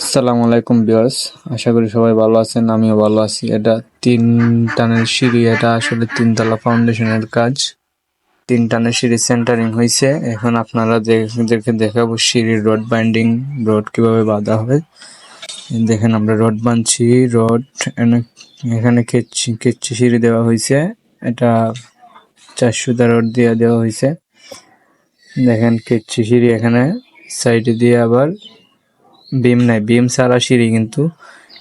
আসসালামু আলাইকুম বিয়ার্স আশা করি সবাই ভালো আছেন, আমিও ভালো আছি। এটা তিন টানের সিঁড়ি, এটা আসলে তিনতলা ফাউন্ডেশনের কাজ। তিন টানের সিঁড়ি সেন্টারিং হয়েছে এখন আপনারা দেখে দেখাবো, সিঁড়ির রড বাইন্ডিং রড কীভাবে বাঁধা হবে। দেখেন আমরা রড বাঁধছি, রড এখানে কেচি কেচি সিঁড়ি দেওয়া হয়েছে এটা চারশোটা রড দিয়ে দেওয়া হয়েছে দেখেন কেচি সিঁড়ি এখানে, সাইডে দিয়ে আবার বিম নাই বিম ছাড়া সিঁড়ি কিন্তু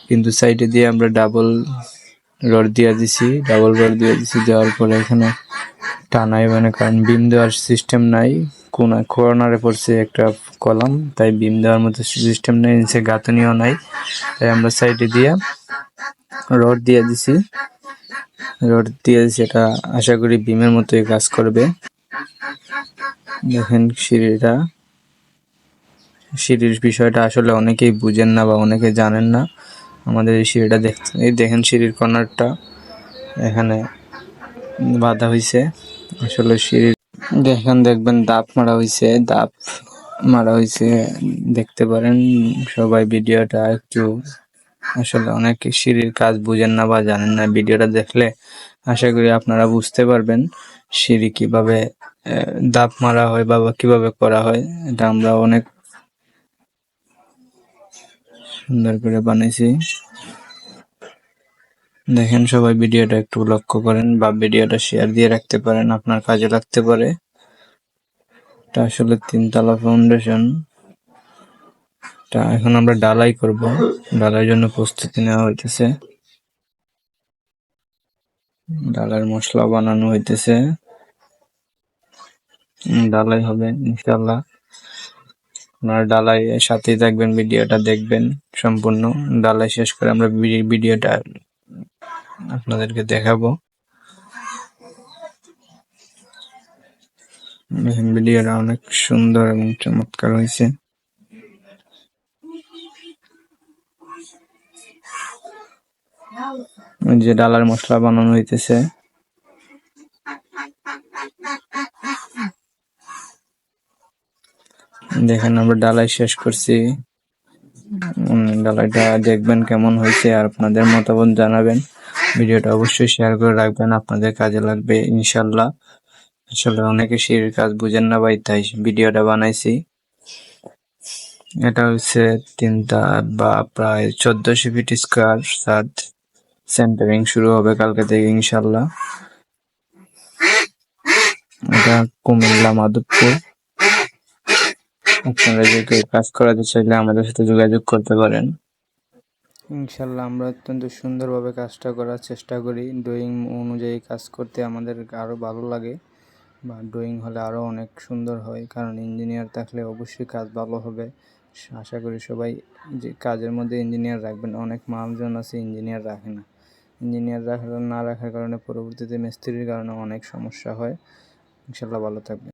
কিন্তু সাইডে দিয়ে আমরা ডাবল রড দিয়ে দিছি ডাবল রড দিয়ে দিছি, দেওয়ার পরে এখানে টানাই মানে কারণ বিম দেওয়ার সিস্টেম নাই, কোন কর্নারে পড়ছে একটা কলাম তাই বিম দেওয়ার মতো সিস্টেম নেই, নিচে গাঁথনিও নাই, তাই আমরা সাইডে দিয়ে রড দিয়ে দিছি। রড দিয়ে এটা আশা করি বিমের মতোই কাজ করবে। দেখেন সিঁড়িটা। সিঁড়ির বিষয়টা আসলে অনেকেই বুঝেন না বা অনেকে জানেন না। আমাদের এই সিঁড়িটা দেখতে এই দেখেন সিঁড়ির কর্নারটা। এখানে বাঁধা হয়েছে আসলে সিঁড়ির দেখেন দেখবেন দাপ মারা হয়েছে দাপ মারা হয়েছে দেখতে পারেন সবাই ভিডিওটা একটু। আসলে অনেকে সিঁড়ির কাজ বুঝেন না বা জানেন না। ভিডিওটা দেখলে আশা করি আপনারা বুঝতে পারবেন সিঁড়ি কীভাবে দাপ মারা হয় বা কীভাবে করা হয়। এটা আমরা অনেক সুন্দর করে বানাইছি। দেখেন সবাই ভিডিওটা একটু লক্ষ্য করেন বা ভিডিওটা শেয়ার দিয়ে রাখতে পারেন, আপনার কাজে লাগতে পারে। এটা আসলে তিনতলা ফাউন্ডেশন তা এখন আমরা ডালাই করব। ডালার জন্য প্রস্তুতি নেওয়া হইতেছে। ডালার মশলা বানানো হইতেছে। ডালাই হবে ইনশাল্লাহ আপনারা ডালাই সাথেই থাকবেন, ভিডিওটা দেখবেন সম্পূর্ণ। ডালাই শেষ করে আমরা ভিডিওটা আপনাদেরকে দেখাবো। ভিডিওটা অনেক সুন্দর এবং চমৎকার হয়েছে। যে ডালার মশলা বানানো হইতেছে। দেখেন আমরা ডালাই শেষ করছি। ডালাইটা দেখবেন কেমন হয়েছে আর আপনাদের মতামত জানাবেন। ভিডিওটা অবশ্যই শেয়ার করে রাখবেন, আপনাদের কাজে লাগবে ইনশাল্লাহ। আসলে অনেকে সিঁড়ির কাজ বুঝেন না ভাই, তাই ভিডিওটা বানাইছি। এটা হচ্ছে তিনটা বা প্রায় চোদ্দশো ফিট স্কোয়ার, সাত সেন্টারিং শুরু হবে কালকে থেকে ইনশাল্লাহ। এটা কুমিল্লা, মাধবপুর। আপনারা যে কেউ কাজ করাতে চাইলে আমাদের সাথে যোগাযোগ করতে পারেন। ইনশাল্লাহ আমরা অত্যন্ত সুন্দরভাবে কাজটা করার চেষ্টা করি। ড্রয়িং অনুযায়ী কাজ করতে আমাদের আরও ভালো লাগে বা ড্রয়িং হলে আরও অনেক সুন্দর হয়, কারণ ইঞ্জিনিয়ার থাকলে অবশ্যই কাজ ভালো হবে। আশা করি সবাই যে কাজের মধ্যে ইঞ্জিনিয়ার রাখবেন, অনেক মানুষজন আছে ইঞ্জিনিয়ার রাখে না। ইঞ্জিনিয়ার রাখার না রাখার কারণে পরবর্তীতে মিস্ত্রির কারণে অনেক সমস্যা হয়। ইনশাল্লাহ ভালো থাকবে